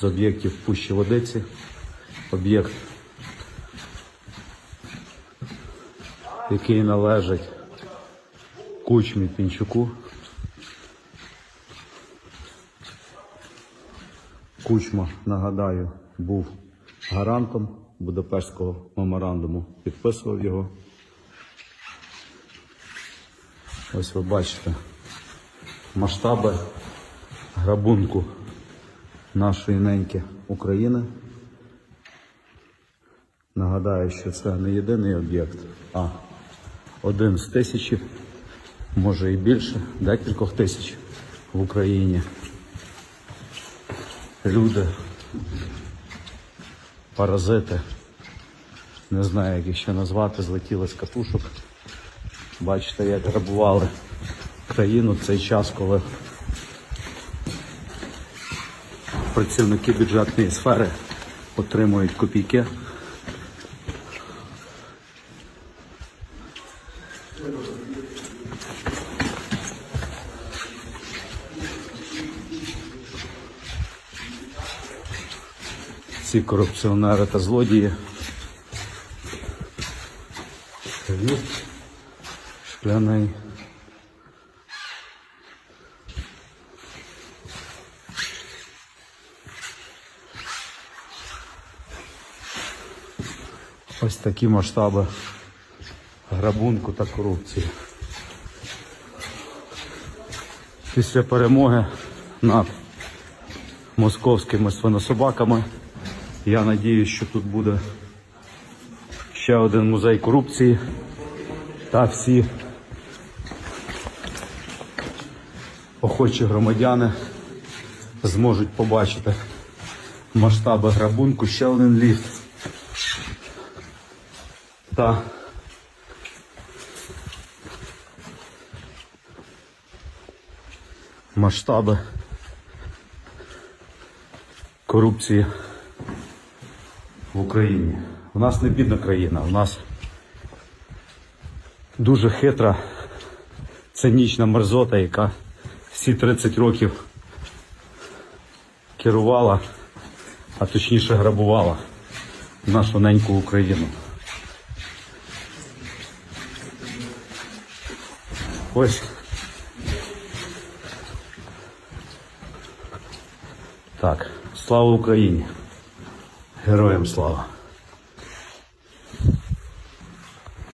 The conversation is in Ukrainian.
з об'єктів Пущі Водиці. Об'єкт, який належить Кучмі Пінчуку. Кучма, нагадаю, був гарантом Будапештського меморандуму, підписував його. Ось ви бачите масштаби грабунку нашої неньки України. Нагадаю, що це не єдиний об'єкт, а один з тисячі, може і більше, декількох тисяч в Україні. Люди, паразити, не знаю, як їх ще назвати, злетіли з катушок. Бачите, як грабували країну в цей час, коли працівники бюджетної сфери отримують копійки. Ці корупціонери та злодії. Шкляний. Ось такі масштаби грабунку та корупції. Після перемоги над московськими свинособаками я надіюсь, що тут буде ще один музей корупції та всі охочі громадяни зможуть побачити масштаби грабунку, ще один ліфт та масштаби корупції в Україні. У нас не бідна країна, у нас дуже хитра, цинічна мерзота, яка всі 30 років керувала, а точніше грабувала нашу неньку Україну. Ось. Так, слава Україні! Героям слава!